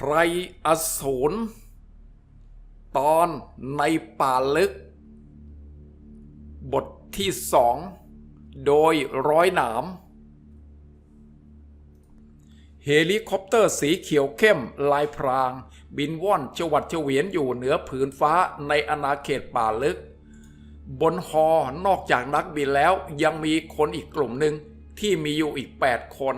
ไพรอสูรตอนในป่าลึก บทที่สอง โดยร้อยหนาม เฮลิคอปเตอร์สีเขียวเข้มลายพราง บินว่อนจวัดเฉวียนอยู่เหนือผืนฟ้าในอาณาเขตป่าลึก บนฮอนอกจากนักบินแล้วยังมีคนอีกกลุ่มหนึ่งที่มีอยู่อีก 8 คน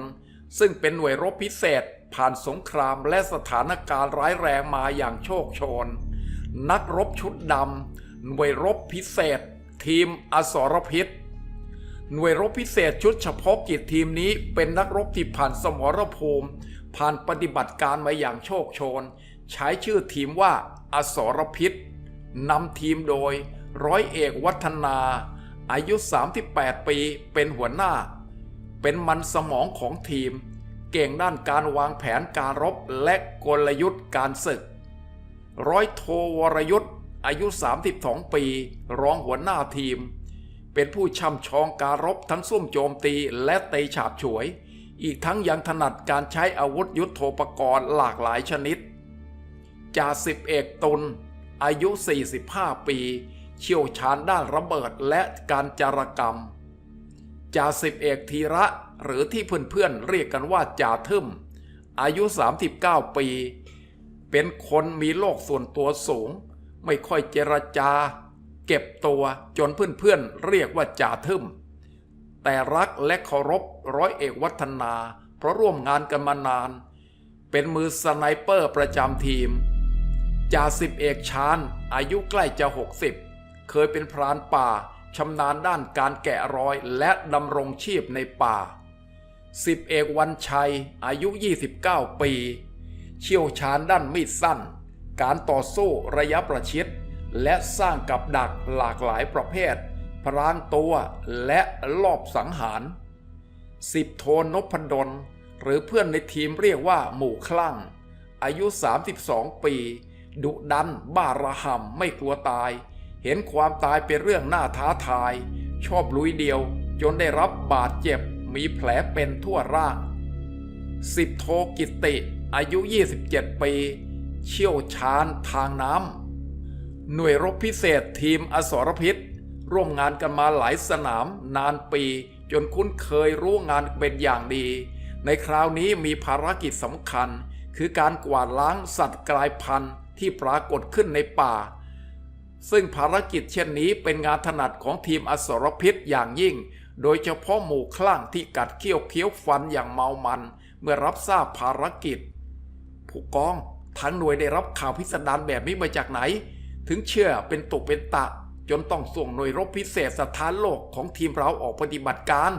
ซึ่งเป็นหน่วยรบพิเศษ ผ่านสงครามและสถานการณ์ร้ายแรงมาอย่างโชคชน นักรบชุดดำหน่วยรบพิเศษ ทีมอสรพิษ หน่วยรบพิเศษชุดเฉพาะกิจทีมนี้เป็นนักรบที่ผ่านสมรภูมิ ผ่านปฏิบัติการมาอย่างโชคชน ใช้ชื่อทีมว่าอสรพิษนำทีมโดยร้อยเอกวัฒนา อายุ 38 ปี เป็นหัวหน้า เป็นมันสมองของทีม เก่งด้านการวางแผนการรบและกลยุทธ์การศึก ร้อยโทวรยุทธ์อายุ 32 ปี รองหัวหน้าทีม เป็นผู้ช่ำชองการรบทั้งซุ่มโจมตีและเตะฉาบฉวย อีกทั้งยังถนัดการใช้อาวุธยุทโธปกรณ์หลากหลายชนิดจ่าสิบเอกตุลอายุ 45 ปี เชี่ยวชาญด้านระเบิดและการจารกรรมจ่าสิบเอกธีระ หรือที่เพื่อนๆเรียกกันว่าจ่าทึมอายุ 39 ปี เป็นคนมีโลกส่วนตัวสูง ไม่ค่อยเจรจา เก็บตัวจนเพื่อนๆเรียกว่าจ่าทึมแต่รักและเคารพร้อยเอกวัฒนา เพราะร่วมงานกันมานาน เป็นมือสไนเปอร์ประจำทีมจ่าสิบเอกชาญอายุใกล้จะ 60 เคยเป็นพรานป่าชำนาญด้านการแกะรอยและดำรงชีพในป่า สิบเอกวันชัยอายุ 29 ปี เชี่ยวชาญด้านมีดสั้น การต่อสู้ระยะประชิด และสร้างกับดักหลากหลายประเภท พรางตัวและลอบสังหารสิบโทนพดล หรือเพื่อนในทีมเรียกว่าหมู่คลั่ง อายุ 32 ปี ดุดัน บ้าระห่ำไม่กลัวตาย เห็นความตายเป็นเรื่องน่าท้าทาย ชอบลุยเดียว จนได้รับบาดเจ็บ มีแผลเป็นทั่วร่างสิบโทกิติอายุ 27 ปี เชี่ยวชาญทางน้ำหน่วยรบพิเศษทีมอสรพิษ ร่วมงานกันมาหลายสนามนานปี จนคุ้นเคยรู้งานเป็นอย่างดี ในคราวนี้มีภารกิจสำคัญ คือการกวาดล้างสัตว์กลายพันธุ์ที่ปรากฏขึ้นในป่า ซึ่งภารกิจเช่นนี้เป็นงานถนัดของทีมอสรพิษอย่างยิ่ง โดยเฉพาะหมู่คลั่งที่กัดเขี้ยวเคี้ยวฟันอย่างเมามันเมื่อรับทราบภารกิจ ผู้กองทั้งหน่วยได้รับข่าวพิสดารแบบนี้มาจากไหน ถึงเชื่อเป็นตุเป็นตะ จนต้องส่งหน่วยรบพิเศษสถานโลกของทีมเราออกปฏิบัติการ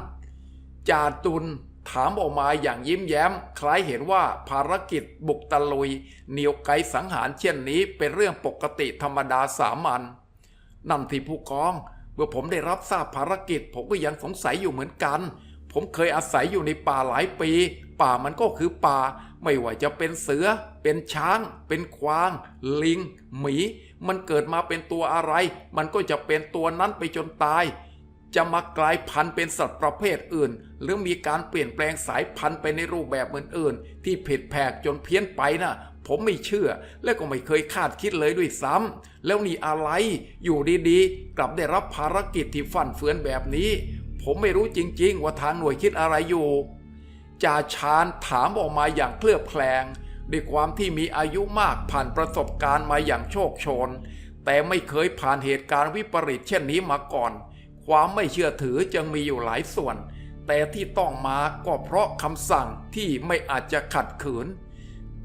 จาตุลถามออกมาอย่างยิ้มแย้ม คล้ายเห็นว่าภารกิจบุกตะลุยเหนียวไกสังหารเช่นนี้เป็นเรื่องปกติธรรมดาสามัญนั่นที่ผู้กอง เมื่อผมได้รับทราบภารกิจ ผมก็ยังสงสัยอยู่เหมือนกัน ผมเคยอาศัยอยู่ในป่าหลายปี ป่ามันก็คือป่า ไม่ว่าจะเป็นเสือ เป็นช้าง เป็นควาง ลิง หมี มันเกิดมาเป็นตัวอะไร มันก็จะเป็นตัวนั้นไปจนตาย จะมากลายพันธุ์เป็นสัตว์ประเภทอื่น หรือมีการเปลี่ยนแปลงสายพันธุ์ไปในรูปแบบอื่นๆที่ผิดแผกจนเพี้ยนไปนะ่ะ ผมไม่เชื่อ และก็ไม่เคยคาดคิดเลยด้วยซ้ำแล้วนี่อะไรอยู่ดีๆ กลับได้รับภารกิจที่ฟันเฟือนแบบนี้ ผมไม่รู้จริง ๆ ว่าทางหน่วยคิดอะไรอยู่จ่าชาญถามออกมาอย่างเคลือบแคลงด้วยความที่มีอายุมากผ่านประสบการณ์มาอย่างโชคโชน แต่ไม่เคยผ่านเหตุการณ์วิปริตเช่นนี้มาก่อน ความไม่เชื่อถือจึงมีอยู่หลายส่วน แต่ที่ต้องมาก็เพราะคำสั่งที่ไม่อาจจะขัดขืน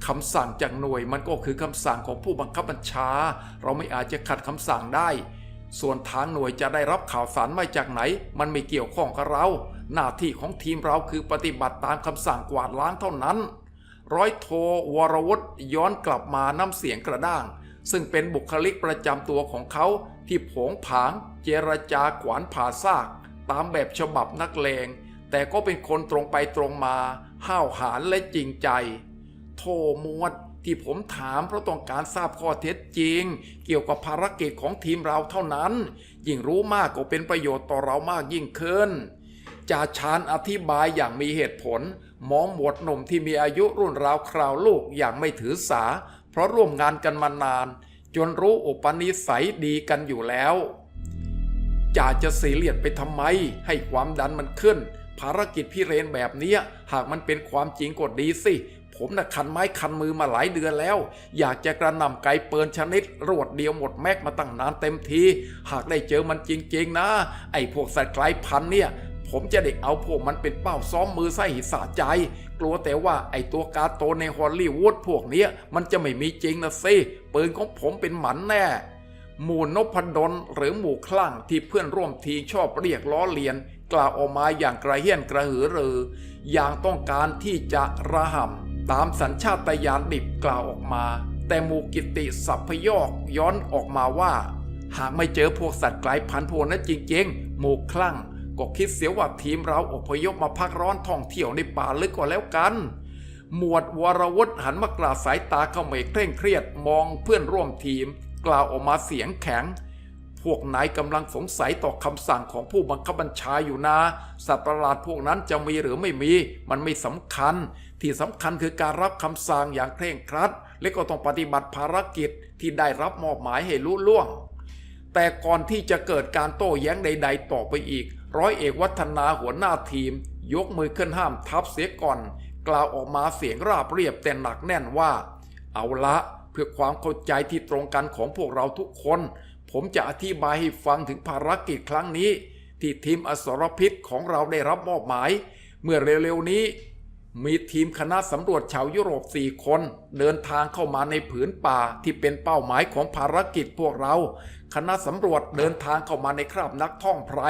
คำสั่งจากหน่วยมันก็คือคำสั่งของผู้บังคับบัญชา เราไม่อาจจะขัดคำสั่งได้ ส่วนทางหน่วยจะได้รับข่าวสารมาจากไหน มันไม่เกี่ยวข้องกับเรา หน้าที่ของทีมเราคือปฏิบัติตามคำสั่งกวาดล้างเท่านั้น ร้อยโทวรวุฒิย้อนกลับมาน้ำเสียงกระด้าง ซึ่งเป็นบุคลิกประจำตัวของเขาที่ผงผาง เจรจากวานผ่าซาก ตามแบบฉบับนักเลงแต่ก็เป็นคนตรงไปตรงมา ห้าวหาญและจริงใจ โทมวดที่ผมถามเพราะต้องการทราบข้อเท็จจริง เกี่ยวกับภารกิจของทีมเราเท่านั้น ยิ่งรู้มากก็เป็นประโยชน์ต่อเรามากยิ่งขึ้นจ่าชาญอธิบายอย่างมีเหตุผล มองหมวดหนุ่มที่มีอายุรุ่นราวคราวลูกอย่างไม่ถือสา เพราะร่วมงานกันมานาน จนรู้อุปนิสัยดีกันอยู่แล้วจ่าจะสีเลียดไปทำไม ให้ความดันมันขึ้น ภารกิจพี่เรนแบบนี้หากมันเป็นความจริงก็ดีสิ ผมน่ะคันไม้คันมือมาหลายเดือนแล้ว อยากจะกระนำไกเปินชนิด รวดเดียวหมดแม็กมาตั้งนานเต็มที หากได้เจอมันจริง ๆ นะ ไอ้พวกสัตว์ไกลพันเนี่ย ผมจะเด็กเอาพวกมันเป็นเป้าซ้อมมือไส้หิสาใจ กลัวแต่ว่าไอ้ตัวกาโตในฮอลลีวูดพวกเนี้ยมันจะไม่มีจริงนะสิปืนของผมเป็นหมันแน่หมู่นพดลหรือหมู่คลั่งที่เพื่อนร่วมทีมชอบเรียกล้อเลียน กล่าวออกมาอย่างกระเฮี้ยนกระหือรือ อย่างต้องการที่จะระห่ำตามสัญชาตญาณดิบกล่าวออกมา แต่หมู่กิติสัพพยอกย้อนออกมาว่า หากไม่เจอพวกสัตว์กลายพันธุ์พวกนั้นจริงๆหมู่คลั่งก็คิดเสียว่าทีมเราอพยพมาพักร้อนท่องเที่ยวในป่าลึกก็แล้วกัน หมวดวรวุฒิหันมากราดสายตาเขาเมฆเคร่งเครียดมองเพื่อนร่วมทีม กล่าวออกมาเสียงแข็ง พวกนายกำลังสงสัยต่อคำสั่งของผู้บังคับบัญชาอยู่นะ สัตว์ประหลาดพวกนั้นจะมีหรือไม่มี มันไม่สำคัญ ที่สำคัญคือการรับคำสั่งอย่างเคร่งครัด และก็ต้องปฏิบัติภารกิจที่ได้รับมอบหมายให้ลุล่วง แต่ก่อนที่จะเกิดการโต้แย้งใด ๆ ต่อไปอีก ร้อยเอกวัฒนาหัวหน้าทีม ยกมือขึ้นห้ามทับเสียก่อน กล่าวออกมาเสียงราบเรียบแต่หนักแน่นว่า เอาละเพื่อความเข้าใจที่ตรงกันของพวกเราทุกคน ผมจะอธิบายให้ฟังถึงภารกิจครั้งนี้ ที่ทีมอสรพิษของเราได้รับมอบหมาย เมื่อเร็วๆนี้ มีทีมคณะสำรวจชาวยุโรปสี่คน เดินทางเข้ามาในผืนป่าที่เป็นเป้าหมายของภารกิจพวกเรา คณะสำรวจเดินทางเข้ามาในคราบนักท่องไพร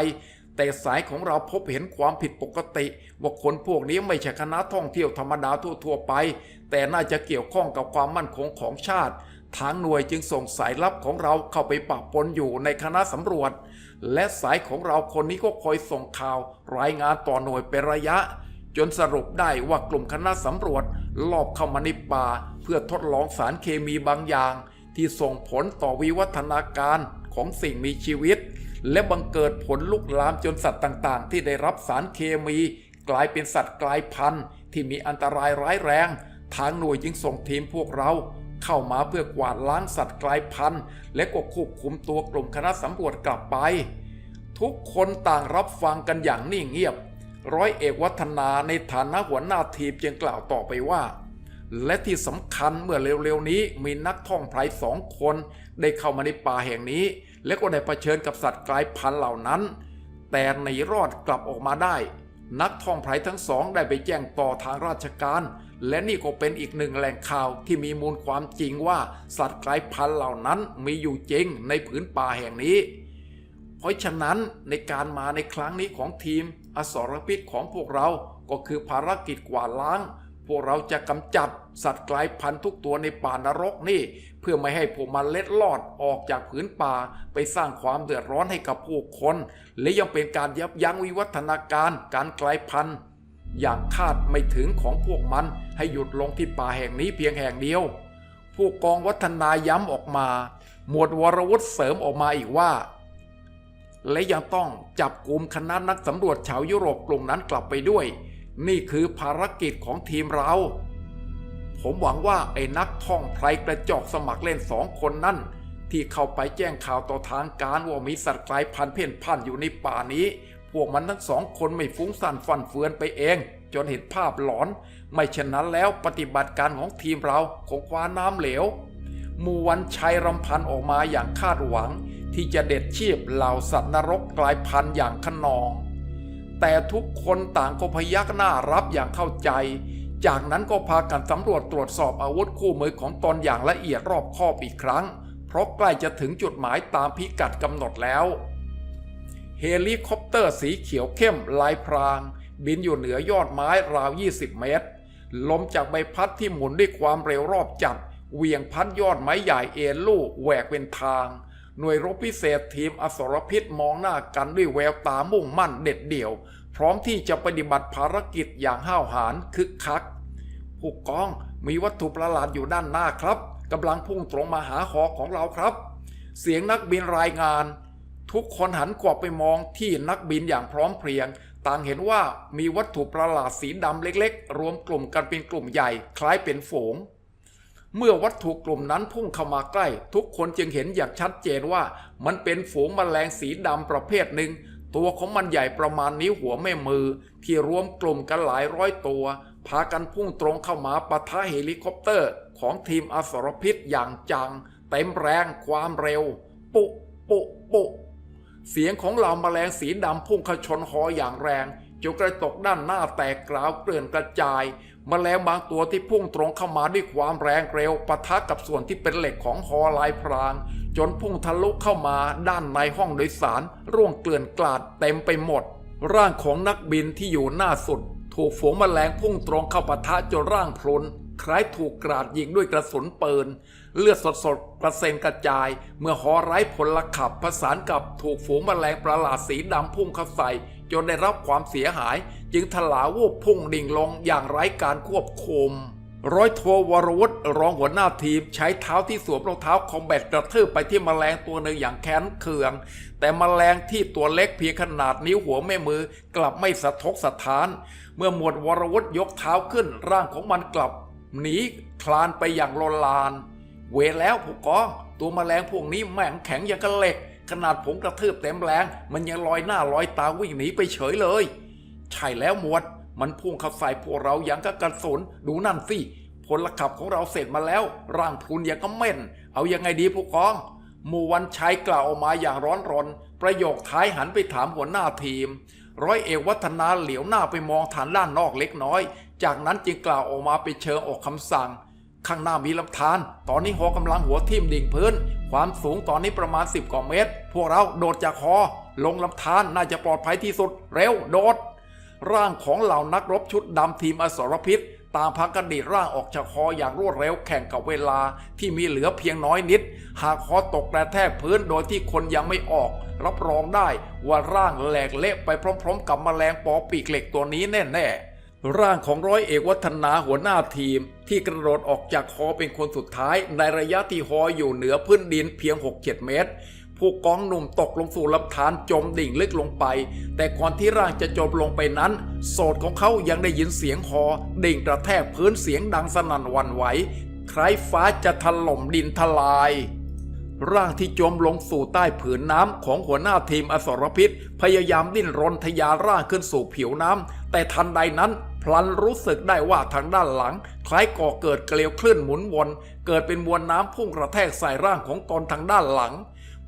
แต่สายของเราพบเห็นความผิดปกติ ว่าคนพวกนี้ไม่ใช่คณะท่องเที่ยวธรรมดาทั่วๆไป แต่น่าจะเกี่ยวข้องกับความมั่นคงของชาติ ทางหน่วยจึงส่งสายลับของเราเข้าไปปะปนอยู่ในคณะสำรวจ และสายของเราคนนี้ก็คอยส่งข่าวรายงานต่อหน่วยเป็นระยะ จนสรุปได้ว่ากลุ่มคณะสำรวจลอบเข้ามาในป่า เพื่อทดลองสารเคมีบางอย่าง ที่ส่งผลต่อวิวัฒนาการของสิ่งมีชีวิต และบังเกิดผลลุกลามจนสัตว์ต่างๆ ที่ได้รับสารเคมี กลายเป็นสัตว์กลายพันธุ์ ที่มีอันตรายร้ายแรง ทางหน่วยจึงส่งทีมพวกเรา เข้ามาเพื่อกวาดล้างสัตว์กลายพันธุ์ และก็ควบคุมตัวกลุ่มคณะสำรวจกลับไป ทุกคนต่างรับฟังกันอย่างนิ่งเงียบ ร้อยเอกวัฒนาในฐานะหัวหน้าทีมจึงกล่าวต่อไปว่า และที่สำคัญเมื่อเร็วๆนี้มีนักท่องไพรสองคน ได้เข้ามาในป่าแห่งนี้ และก็ได้เผชิญกับสัตว์กลายพันธุ์เหล่านั้น แต่หนีรอดกลับออกมาได้ นักท่องไพรทั้งสองได้ไปแจ้งต่อทางราชการ และนี่ก็เป็นอีกหนึ่งแหล่งข่าวที่มีมูลความจริงว่าสัตว์กลายพันธุ์เหล่านั้นมีอยู่จริงในผืนป่าแห่งนี้ เพราะฉะนั้นในการมาในครั้งนี้ของทีม อสรพิษของพวกเราก็คือภารกิจกวาดล้าง พวกเราจะกำจัดสัตว์กลายพันธุ์ทุกตัวในป่านรกนี่ เพื่อไม่ให้พวกมันเล็ดลอดออกจากผืนป่า ไปสร้างความเดือดร้อนให้กับผู้คน และยังเป็นการยับยั้งวิวัฒนาการการกลายพันธุ์ อย่างคาดไม่ถึงของพวกมันให้หยุดลงที่ป่าแห่งนี้เพียงแห่งเดียว ผู้กองวัฒนาย้ำออกมา หมวดวรวุฒิเสริมออกมาอีกว่า และยังต้องจับกลุ่มคณะนักสำรวจชาวยุโรปกลุ่มนั้นกลับไปด้วย นี่คือภารกิจของทีมเรา ผมหวังว่าไอ้นักท่องไพรกระจอกสมัครเล่นสองคนนั่นที่เข้าไปแจ้งข่าวต่อทางการว่ามีสัตว์กลายพันธุ์เพ่นพ่านอยู่ในป่านี้ วกมันทั้งสองคนไม่ฟุ้งซ่านฟันเฟือนไปเอง จนเห็นภาพหลอน ไม่เช่นนั้นแล้วปฏิบัติการของทีมเราคงคว้าน้ำเหลวมูวันชัยรำพันออกมาอย่างคาดหวัง ที่จะเด็ดชีพเหล่าสัตว์นรกกลายพันธุ์อย่างขนอง แต่ทุกคนต่างก็พยักหน้ารับอย่างเข้าใจ จากนั้นก็พากันสำรวจตรวจสอบอาวุธคู่มือของตนอย่างละเอียดรอบคอบอีกครั้ง เพราะใกล้จะถึงจุดหมายตามพิกัดกำหนดแล้ว เฮลิคอปเตอร์สีเขียวเข้มลายพราง บินอยู่เหนือยอดไม้ราว 20 เมตร ลมจากใบพัดที่หมุนด้วยความเร็วรอบจัดเวียงพัดยอดไม้ใหญ่เอ็นลูกแหวกเป็นทาง หน่วยรบพิเศษทีมอสรพิษมองหน้ากันด้วยแววตามุ่งมั่นเด็ดเดี่ยว พร้อมที่จะปฏิบัติภารกิจอย่างห้าวหาญคึกคักผู้กองมีวัตถุประหลาดอยู่ด้านหน้าครับกำลังพุ่งตรงมาหาหอของเราครับ เสียงนักบินรายงาน ทุกคนหันกลับไปมองที่นักบินอย่างพร้อมเพรียง ต่างเห็นว่ามีวัตถุประหลาดสีดำเล็กๆ รวมกลุ่มกันเป็นกลุ่มใหญ่ คล้ายเป็นฝูง เมื่อวัตถุกลุ่มนั้นพุ่งเข้ามาใกล้ ทุกคนจึงเห็นอย่างชัดเจนว่า มันเป็นฝูงแมลงสีดำประเภทหนึ่ง ตัวของมันใหญ่ประมาณนิ้วหัวแม่มือ ที่รวมกลุ่มกันหลายร้อยตัว พากันพุ่งตรงเข้ามาปะทะเฮลิคอปเตอร์ ของทีมอสรพิษอย่างจัง เต็มแรงความเร็ว ปุปุปุ เสียงของเหล่าแมลงสีดำพุ่งเข้าชนหออย่างแรงจนกระจกด้านหน้าแตกกราวเกลื่อนกระจายแมลงบางตัวที่พุ่งตรงเข้ามาด้วยความแรงเร็วปะทะกับส่วนที่เป็นเหล็กของหอลายพราง จนพุ่งทะลุเข้ามาด้านในห้องโดยสาร ร่วงเกลื่อนกลาดเต็มไปหมด ร่างของนักบินที่อยู่หน้าสุด ถูกฝูงแมลงพุ่งตรงเข้าปะทะจนร่างพลุน ล้ายถูกกราดยิงด้วยกระสุนปืน เลือดสดๆกระเซ็นกระจาย เมื่อหอไร้พลขับผสานกับถูกฝูงแมลงประหลาดสีดำพุ่งเข้าใส่ จนได้รับความเสียหาย จึงถลาวูบพุ่งดิ่งลงอย่างไร้การควบคุมร้อยโทวรวุฒิรองหัวหน้าทีมใช้เท้าที่สวมรองเท้าคอมแบทกระทืบไปที่แมลงตัวหนึ่งอย่างแค้นเคือง แต่แมลงที่ตัวเล็กเพียงขนาดนิ้วหัวแม่มือกลับไม่สะทกสะท้าน เมื่อหมวดวรวุฒิยกเท้าขึ้นร่างของมันกลับ หนีคลานไปอย่างโลนลาน เวรแล้วผู้กองตัวแมลงพวกนี้แม่งแข็งอย่างกระเหล็ก ขนาดผมกระทืบเต็มแรง มันยังลอยหน้าลอยตาวิ่งหนีไปเฉยเลย ใช่แล้วหมวด มันพุ่งเข้าใส่พวกเราอย่างกับกระสุนดูนั่นสิพลขับของเราเสร็จมาแล้ว ร่างพุนอย่างก็เม่น เอายังไงดีผู้กองหมู่วันชัยกล่าวออกมาอย่างร้อนรน ประโยคท้ายหันไปถามหัวหน้าทีม ร้อยเอกวัฒนาเหลียวหน้าไปมองฐานด้านนอกเล็กน้อย จากนั้นจึงกล่าวออกมาไปนเชิงออกคำสั่ง ข้างหน้ามีลำธาร ตอนนี้หอกำลังหัวทิ่มดิ่งพื้น ความสูงตอนนี้ประมาณ 10กว่าเมตร พวกเราโดดจากหอลงลำธารน่าจะปลอดภัยที่สุด เร็วโดด ร่างของเหล่านักรบชุดดำทีมอสรพิษ ต่างพักกันดีดร่างออกจากคออย่างรวดเร็วแข่งกับเวลาที่มีเหลือเพียงน้อยนิด หากคอตกกระแทกพื้นโดยที่คนยังไม่ออก รับรองได้ว่าร่างแหลกเละไปพร้อมๆ กับแมลงปอปีกเหล็กตัวนี้แน่ๆร่างของร้อยเอกวัฒนาหัวหน้าทีม ที่กระโดดออกจากคอเป็นคนสุดท้ายในระยะที่หออยู่เหนือพื้นดินเพียง 6-7 เมตร ผู้กองหนุ่มตกลงสู่ลำธารจมดิ่งลึกลงไป แต่ก่อนที่ร่างจะจมลงไปนั้น โสดของเขายังได้ยินเสียงคอดิ่งกระแทกพื้นเสียงดังสนั่นวันไหวคล้ายฟ้าจะถล่มดินทลาย ร่างที่จมลงสู่ใต้ผืนน้ำของหัวหน้าทีมอสรพิษ พยายามดิ้นรนทะยาร่างขึ้นสู่ผิวน้ำแต่ทันใดนั้นพลันรู้สึกได้ว่าทางด้านหลัง คล้ายก่อเกิดเกลียวคลื่นหมุนวน เกิดเป็นมวลน้ำพุ่งกระแทกใส่ร่างของตนทางด้านหลัง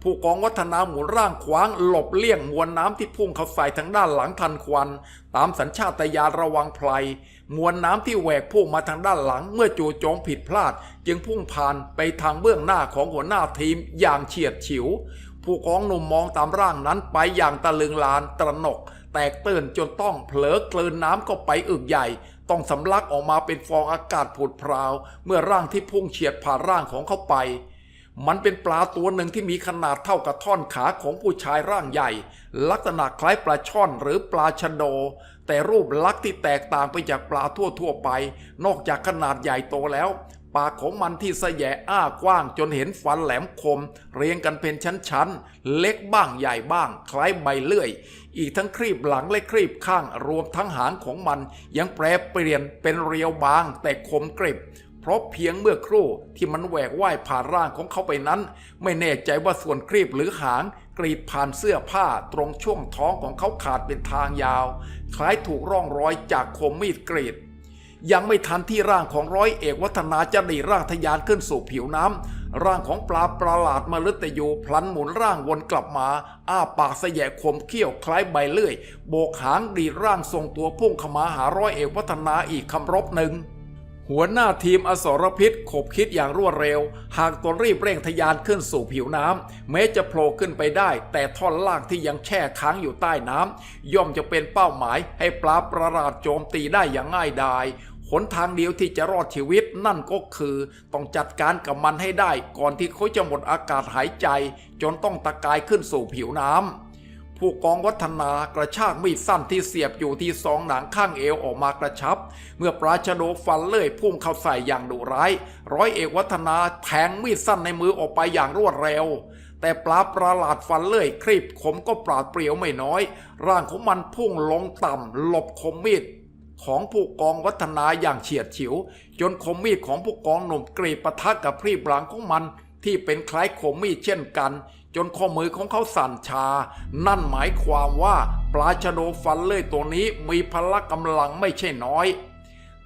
ผู้กองวัฒนาหมุนร่างขวางหลบเลี่ยงมวลน้ำที่พุ่งเข้าใส่ทางด้านหลังทันควัน ตามสัญชาตญาณระวังภัยมวลน้ำที่แหวกพุ่งมาทางด้านหลังเมื่อจู่โจมผิดพลาด จึงพุ่งผ่านไปทางเบื้องหน้าของหัวหน้าทีมอย่างเฉียดฉิว ผู้กองหนุ่มมองตามร่างนั้นไปอย่างตะลึงลานตระหนก แตกตื่นจนต้องเผลอกลืนน้ำเข้าไปอึกใหญ่ต้องสำลักออกมาเป็นฟองอากาศผุดพราว เมื่อร่างที่พุ่งเฉียดผ่านร่างของเขาไป มันเป็นปลาตัวหนึ่งที่มีขนาดเท่ากับท่อนขาของผู้ชายร่างใหญ่ ลักษณะคล้ายปลาช่อนหรือปลาชะโด แต่รูปลักษณ์ที่แตกต่างไปจากปลาทั่วๆไป นอกจากขนาดใหญ่โตแล้ว ปากของมันที่แสยอ้ากว้างจนเห็นฟันแหลมคม เรียงกันเป็นชั้นๆ เล็กบ้างใหญ่บ้าง คล้ายใบเลื่อย อีกทั้งครีบหลังและครีบข้างรวมทั้งหางของมัน ยังแปรเปลี่ยนเป็นเรียวบางแต่คมกริบ เพราะเพียงเมื่อครู่ที่มันแหวกว่ายผ่านร่างของเขาไปนั้น ไม่แน่ใจว่าส่วนครีบหรือหางกรีดผ่านเสื้อผ้าตรงช่วงท้องของเขาขาดเป็นทางยาว คล้ายถูกร่องรอยจากคมมีดกรีด ยังไม่ทันที่ร่างของร้อยเอกวัฒนาจะดีร่างทะยานขึ้นสู่ผิวน้ำร่างของปลาประหลาดมฤตยูพลันหมุนร่างวนกลับมา อ้าปากแสยะคมเขี้ยวคล้ายใบเลื่อย โบกหางดีร่างทรงตัวพุ่งขมาหาร้อยเอกวัฒนาอีกคำรบหนึ่ง หัวหน้าทีมอสรพิษขบคิดอย่างรวดเร็ว หากตนรีบเร่งทะยานขึ้นสู่ผิวน้ำแม้จะโผล่ขึ้นไปได้ แต่ท่อนล่างที่ยังแช่ค้างอยู่ใต้น้ำย่อมจะเป็นเป้าหมายให้ปลาประหลาดโจมตีได้อย่างง่ายดายหนทางเดียวที่จะรอดชีวิตนั่นก็คือ ต้องจัดการกับมันให้ได้ ก่อนที่เขาจะหมดอากาศหายใจ จนต้องตะกายขึ้นสู่ผิวน้ำ ผู้กองวัฒนากระชากมีดสั้นที่เสียบอยู่ที่สองหนังข้างเอวออกมากระชับ เมื่อปราชโดฟันเลื่อยพุ่งเข้าใส่อย่างดุร้าย ร้อยเอกวัฒนาแทงมีดสั้นในมือออกไปอย่างรวดเร็ว แต่ปลาประหลาดฟันเลื่อยครีบคมก็ปราดเปรียวไม่น้อย ร่างของมันพุ่งลงต่ำหลบคมมีดของผู้กองวัฒนาอย่างเฉียดฉิว จนคมมีดของผู้กองหนุ่มกรีปะทะกับพรีบหลังของมันที่เป็นคล้ายคมมีดเช่นกัน จนข้อมือของเขาสั่นชา นั่นหมายความว่าปลาชโดฟันเลื่อยตัวนี้มีพละกำลังไม่ใช่น้อย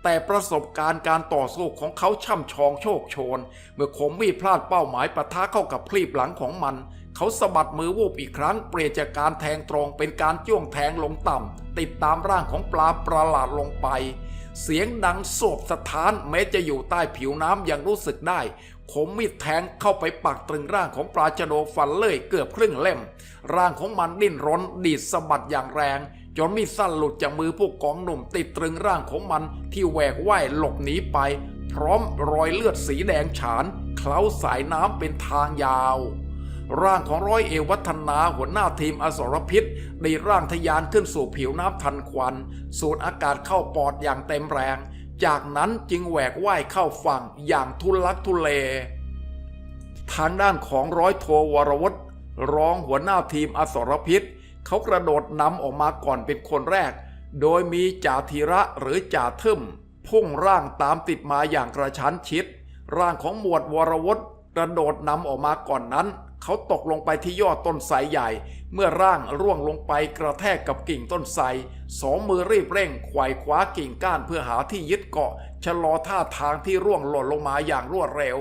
แต่ประสบการณ์การต่อสู้ของเขาช่ำชองโชคโชน เมื่อคมมีพลาดเป้าหมายปะทะเข้ากับพรีบหลังของมัน เขาสะบัดมือวูบอีกครั้งเปลี่ยนจากการแทงตรงเป็นการจ้วงแทงลงต่ำติดตามร่างของปลาประหลาดลงไป เสียงดังโสบสถานแม้จะอยู่ใต้ผิวน้ำยังรู้สึกได้คมมีดแทงเข้าไปปักตรึงร่างของปลาชโดฟันเลื่อยเกือบครึ่งเล่ม ร่างของมันดิ้นรนดีดสะบัดอย่างแรง จนมีดสั้นหลุดจากมือผู้กองหนุ่มติดตรึงร่างของมันที่แหวกว่ายหลบหนีไป พร้อมรอยเลือดสีแดงฉานเคล้าสายน้ำเป็นทางยาว ร่างของร้อยเอววัฒนาหัวหน้าทีมอสรพิษได้ร่างทะยานขึ้นสู่ผิวน้ำทันควัน สูดอากาศเข้าปอดอย่างเต็มแรง จากนั้นจึงแหวกว่ายเข้าฝั่งอย่างทุลักทุเล ทางด้านของร้อยโทวรวุฒิรองหัวหน้าทีมอสรพิษ เขากระโดดนำออกมาก่อนเป็นคนแรก โดยมีจ่าธีระหรือจ่าทึมพุ่งร่างตามติดมาอย่างกระชั้นชิด ร่างของหมวดวรวุฒิกระโดดนำออกมาก่อนนั้น เขาตกลงไปที่ยอดต้นไทรใหญ่ เมื่อร่างร่วงลงไปกระแทกกับกิ่งต้นไทรสองมือรีบเร่งไขว่คว้ากิ่งก้านเพื่อหาที่ยึดเกาะ ชะลอท่าทางที่ร่วงหล่นลงมาอย่างรวดเร็ว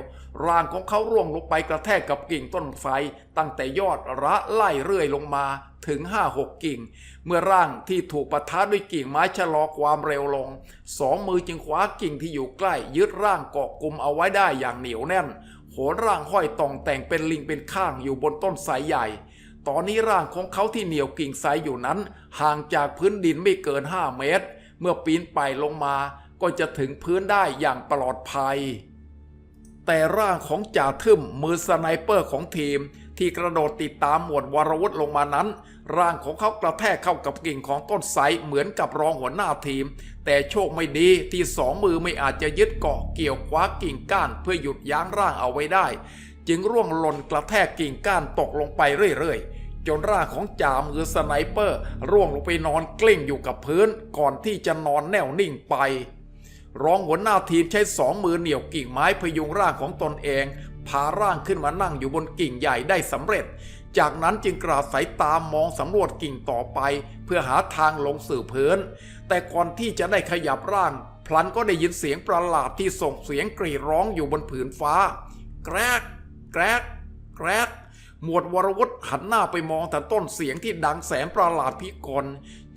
ร่างของเขาร่วงลงไปกระแทกกับกิ่งต้นไทรตั้งแต่ยอดระไล่เรื่อยลงมาถึงห้าหกกิ่ง เมื่อร่างที่ถูกปะทะด้วยกิ่งไม้ชะลอความเร็วลง สองมือจึงคว้ากิ่งที่อยู่ใกล้ ยึดร่างเกาะกลุ่มเอาไว้ได้อย่างเหนียวแน่น โหนร่างห้อยต่องแต่งเป็นลิงเป็นข้างอยู่บนต้นไทรใหญ่ ตอนนี้ร่างของเขาที่เหนียวกิ่งไทรอยู่นั้น ห่างจากพื้นดินไม่เกิน 5 เมตร เมื่อปีนไปลงมาก็จะถึงพื้นได้อย่างปลอดภัย แต่ร่างของจ่าทึมมือสไนเปอร์ของทีม ที่กระโดดติดตามหมวดวรวุฒิลงมานั้น ร่างของเขากระแทกเข้ากับกิ่งของต้นไทรเหมือนกับรองหัวหน้าทีม แต่โชคไม่ดีที่สองมือไม่อาจจะยึดเกาะเกี่ยวคว้ากิ่งก้านเพื่อหยุดยั้งร่างเอาไว้ได้ จึงร่วงหล่นกระแทกกิ่งก้านตกลงไปเรื่อยๆ จนร่างของจ่ามือสไนเปอร์ ร่วงลงไปนอนกลิ้งอยู่กับพื้น ก่อนที่จะนอนแน่วนิ่งไป รองหัวหน้าทีมใช้สองมือเหนี่ยวกิ่งไม้พยุงร่างของตนเองพาร่างขึ้นมานั่งอยู่บนกิ่งใหญ่ได้สำเร็จ จากนั้นจึงกราดสายตามองสำรวจกิ่งต่อไป เพื่อหาทางลงสู่พื้น แต่ก่อนที่จะได้ขยับร่าง พลันก็ได้ยินเสียงประหลาดที่ส่งเสียงกรีดร้องอยู่บนผืนฟ้า แกรก แกรก แกรก หมวดวรวุฒิหันหน้าไปมองแต่ต้นเสียงที่ดังแสนประหลาดพิกล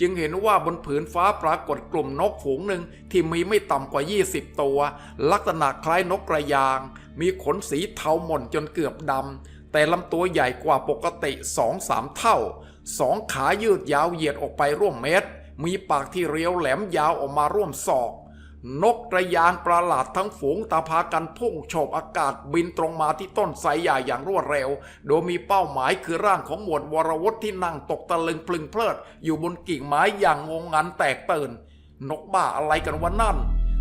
จึงเห็นว่าบนผืนฟ้าปรากฏกลุ่มนกฝูงหนึ่งที่มีไม่ต่ำกว่า 20 ตัว ลักษณะคล้ายนกกระยาง มีขนสีเทาหม่นจนเกือบดำ แต่ลำตัวใหญ่กว่าปกติสองสามเท่า สองขายืดยาวเหยียดออกไปร่วมเมตร มีปากที่เรียวแหลมยาวออกมาร่วมศอก นกกระยางประหลาดทั้งฝูงตาพากันพุ่งโฉบอากาศบินตรงมาที่ต้นไทรใหญ่อย่างรวดเร็ว โดยมีเป้าหมายคือร่างของหมวดวรวุฒิที่นั่งตกตะลึงพลึงเพลิด อยู่บนกิ่งไม้อย่างงงงันแตกตื่น นกบ้าอะไรกันวะนั่น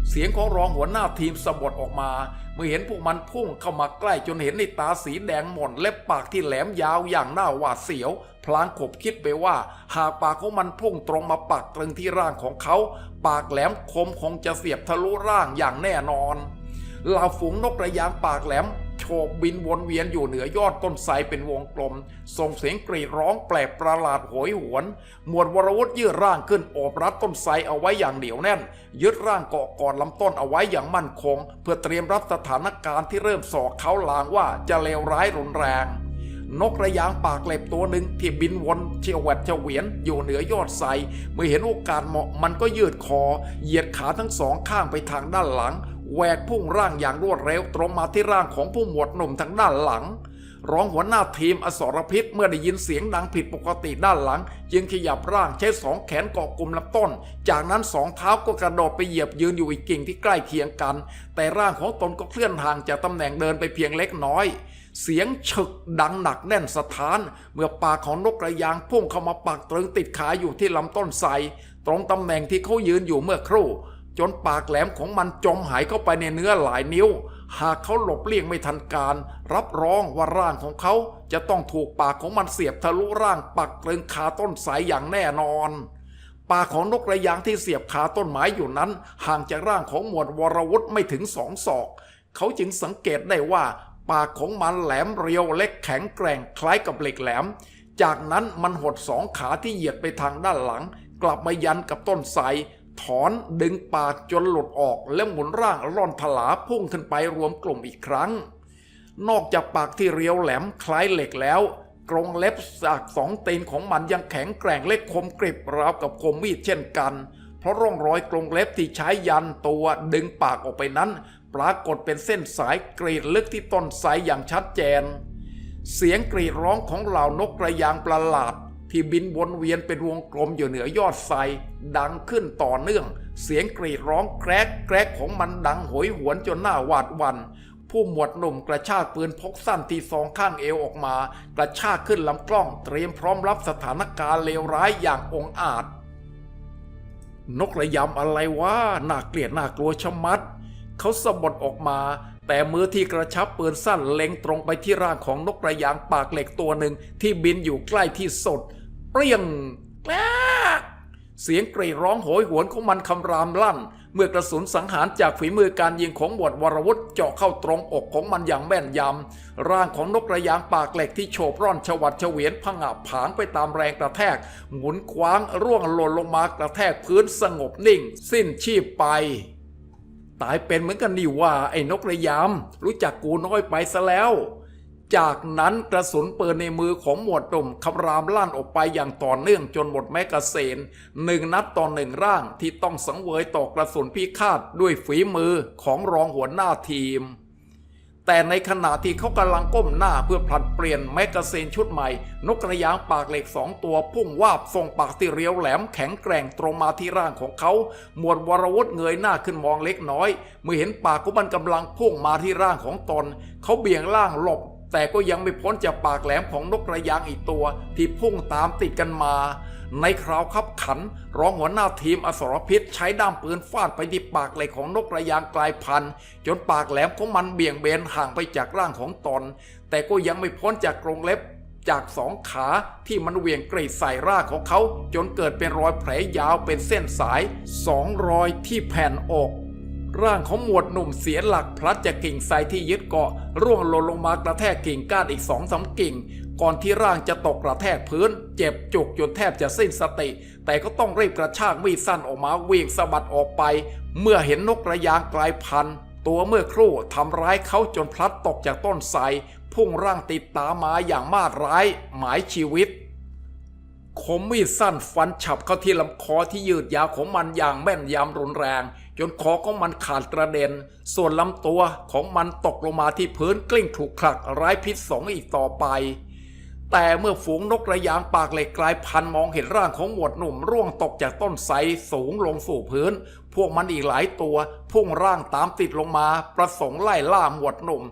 เสียงของรองหัวหน้าทีมสะบดออกมา เมื่อเห็นพวกมันพุ่งเข้ามาใกล้จนเห็นในตาสีแดงหม่นและปากที่แหลมยาวอย่างน่าหวาดเสียว พลางขบคิดไปว่า หากปากของมันพุ่งตรงมาปักตรึงที่ร่างของเขา ปากแหลมคมคงจะเสียบทะลุร่างอย่างแน่นอนเหล่าฝูงนกกระยางปากแหลม โฉบบินวนเวียนอยู่เหนือยอดต้นไทรเป็นวงกลม ส่งเสียงกรีดร้องแปลกประหลาดโหยหวน หมวดวรวุฒิยืดร่างขึ้นโอบรัดต้นไทรเอาไว้อย่างเหนียวแน่น ยึดร่างเกาะกอดลำต้นเอาไว้อย่างมั่นคง เพื่อเตรียมรับสถานการณ์ที่เริ่มสอกเขาลางว่าจะเลวร้ายรุนแรง นกระยางปากเหล็บตัวหนึ่งที่บินวนเฉียวแหวดเฉวียนอยู่เหนือยอดไทรเมื่อเห็นโอกาสเหมาะมันก็ยืดคอ เหยียดขาทั้งสองข้างไปทางด้านหลัง แหวกพุ่งร่างอย่างรวดเร็วตรงมาที่ร่างของผู้หมวดหนุ่มทางด้านหลัง รองหัวหน้าทีมอสรพิษเมื่อได้ยินเสียงดังผิดปกติด้านหลัง จึงขยับร่างใช้สองแขนเกาะกลุ่มลำต้น จากนั้นสองเท้าก็กระโดดไปเหยียบยืนอยู่อีกกิ่งที่ใกล้เคียงกัน แต่ร่างของตนก็เคลื่อนห่างจากตำแหน่งเดินไปเพียงเล็กน้อยเสียงฉึกดังหนักแน่นสถาน เมื่อปากของนกกระยางพุ่งเข้ามาปักตรึงติดขาอยู่ที่ลำต้นไทรตรงตำแหน่งที่เขายืนอยู่เมื่อครู่ จนปากแหลมของมันจมหายเข้าไปในเนื้อหลายนิ้ว หากเขาหลบเลี่ยงไม่ทันการ รับรองว่าร่างของเขาจะต้องถูกปากของมันเสียบทะลุร่างปักตรึงคาต้นสายอย่างแน่นอน ปากของนกระยางที่เสียบคาต้นไม้อยู่นั้น ห่างจากร่างของหมวดวรวุฒิไม่ถึงสองศอก เขาจึงสังเกตได้ว่า ปากของมันแหลมเรียวเล็กแข็งแกร่งคล้ายกับเหล็กแหลม จากนั้นมันหดสองขาที่เหยียดไปทางด้านหลัง กลับมายันกับต้นไทร ถอนดึงปากจนหลุดออกและหมุนร่างร่อนถลาพุ่งขึ้นไปรวมกลุ่มอีกครั้ง นอกจากปากที่เรียวแหลมคล้ายเหล็กแล้ว กรงเล็บจากสองตีนของมันยังแข็งแกร่งเล็กคมกริบราวกับคมมีดเช่นกัน เพราะร่องรอยกรงเล็บที่ใช้ยันตัวดึงปากออกไปนั้น ปรากฏเป็นเส้นสายกรีดลึกที่ต้นไทรอย่างชัดเจน เสียงกรีดร้องของเหล่านกกระยางประหลาด ที่บินวนเวียนเป็นวงกลมอยู่เหนือยอดไทรดังขึ้นต่อเนื่อง เสียงกรีดร้องแกรกแกรกของมันดังโหยหวนจนหน้าหวาดวัน ผู้หมวดหนุ่มกระชากปืนพกสั้นที่ซองข้างเอวออกมา กระชากขึ้นลำกล้องเตรียมพร้อมรับสถานการณ์เลวร้ายอย่างองอาจ นกระยำอะไรวะน่าเกลียดน่ากลัวชะมัด เขาสะบัดออกมาแต่มือที่กระชับปืนสั้นเล็งตรงไปที่ร่างของนกกระยางปากเหล็กตัวหนึ่งที่บินอยู่ใกล้ที่สุด เปรี้ยงกรกเสียงกรีดร้องโหยหวนของมันคำรามลั่น เมื่อกระสุนสังหารจากฝีมือการยิงของหมวดวรวุฒิเจาะเข้าตรงอกของมันอย่างแม่นยำ ร่างของนกกระยางปากเหล็กที่โฉบร่อนชวัดเฉวียนผงาบผางไปตามแรงกระแทก หมุนคว้างร่วงหล่นลงมากระแทกพื้นสงบนิ่ง สิ้นชีพไป ตายเป็นเหมือนกันนี่ว่าไอ้นกระยำรู้จักกูน้อยไปซะแล้ว จากนั้นกระสุนปืนในมือของหมวดตุ่มคำรามลั่นออกไปอย่างต่อเนื่องจนหมดแมกกาเซนหนึ่งนัดต่อหนึ่งร่างที่ต้องสังเวยต่อกระสุนพิฆาตด้วยฝีมือของรองหัวหน้าทีม แต่ในขณะที่เขากำลังก้มหน้าเพื่อผลัดเปลี่ยนแมกกาเซนชุดใหม่ นกกระยางปากเหล็กสองตัวพุ่งวาบส่งปากที่เรียวแหลมแข็งแกร่งตรงมาที่ร่างของเขา หมวดวรวุฒิเงยหน้าขึ้นมองเล็กน้อย เมื่อเห็นปากของมันกำลังพุ่งมาที่ร่างของตน เขาเบี่ยงล่างหลบ แต่ก็ยังไม่พ้นจากปากแหลมของนกกระยางอีกตัว ที่พุ่งตามติดกันมา ในคราวขับขันรองหัวหน้าทีมอสรพิษใช้ด้ามปืนฟาดไปที่ปากเหล็กของนกกระยางกลายพันธุ์ จนปากแหลมของมันเบี่ยงเบนห่างไปจากร่างของตน แต่ก็ยังไม่พ้นจากกรงเล็บจากสองขาที่มันเหวี่ยงกรีดใส่ร่างของเขา จนเกิดเป็นรอยแผลยาวเป็นเส้นสายสองรอยที่แผ่นอก ร่างของหมวดหนุ่มเสียหลักพลัดจากกิ่งไทรที่ยึดเกาะ ร่วงหล่นลงมากระแทกกิ่งก้านอีกสองสามกิ่ง ก่อนที่ร่างจะตกกระแทกพื้น เจ็บจุกจนแทบจะสิ้นสติ แต่ก็ต้องรีบกระชากมีดสั้นออกมาเวียงสะบัดออกไป เมื่อเห็นนกกระยางกลายพันธุ์ตัวเมื่อครู่ทำร้ายเขาจนพลัดตกจากต้นไทรพุ่งร่างติดตามมาอย่างมาดร้าย หมายชีวิตคมมีดสั้นฟันฉับเข้าที่ลำคอที่ยืดยาวของมันอย่างแม่นยำรุนแรง จนคอของมันขาดกระเด็น ส่วนลำตัวของมันตกลงมาที่พื้นกลิ้งถูกคลักไร้พิษสงอีกต่อไป แต่เมื่อฝูงนกระยางปากเหล็กกลายพันมองเห็นร่างของหมวดหนุ่มร่วงตกจากต้นไทรสูงลงสู่พื้น พวกมันอีกหลายตัว พุ่งร่างตามติดลงมา ประสงค์ไล่ล่าหมวดหนุ่ม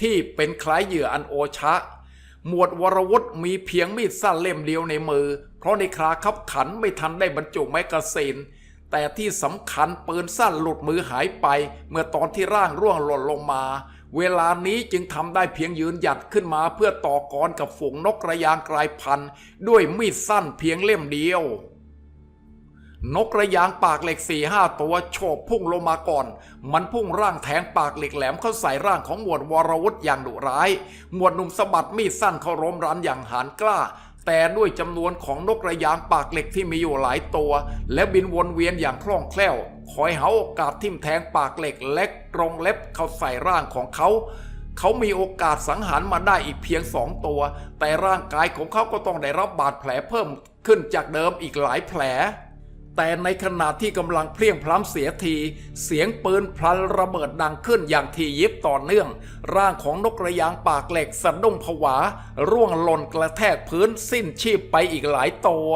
ที่เป็นคล้ายเหยื่ออันโอชะหมวดวรวุฒิมีเพียงมีดสั้นเล่มเดียวในมือ เพราะในคราคับขันไม่ทันได้บรรจุแมกกาซีน แต่ที่สำคัญปืนสั้นหลุดมือหายไป เมื่อตอนที่ร่างร่วงหล่นลงมา เวลานี้จึงทำได้เพียงยืนหยัดขึ้นมาเพื่อต่อกรกับฝูงนกกระยางกลายพันธุ์ด้วยมีดสั้นเพียงเล่มเดียว นกกระยางปากเหล็กสี่ห้าตัวโฉบพุ่งลงมาก่อน มันพุ่งร่างแทงปากเหล็กแหลมเข้าใส่ร่างของหมวดวรวุฒิอย่างดุร้าย หมวดหนุ่มสะบัดมีดสั้นเขารมรันอย่างหานกล้า แต่ด้วยจำนวนของนกกระยางปากเหล็กที่มีอยู่หลายตัว และบินวนเวียนอย่างคล่องแคล่ว คอยหาโอกาสทิ่มแทงปากเหล็กเล็กตรงเล็บเข้าใส่ร่างของเขา เขามีโอกาสสังหารมาได้อีกเพียงสองตัว แต่ร่างกายของเขาก็ต้องได้รับบาดแผลเพิ่มขึ้นจากเดิมอีกหลายแผล แต่ในขณะที่กำลังเพลียงพล้ำเสียที เสียงปืนพลันระเบิดดังขึ้นอย่างทียิบต่อเนื่อง ร่างของนกกระยางปากเหล็กสะดุ้งผวา ร่วงหล่นกระแทกพื้นสิ้นชีพไปอีกหลายตัว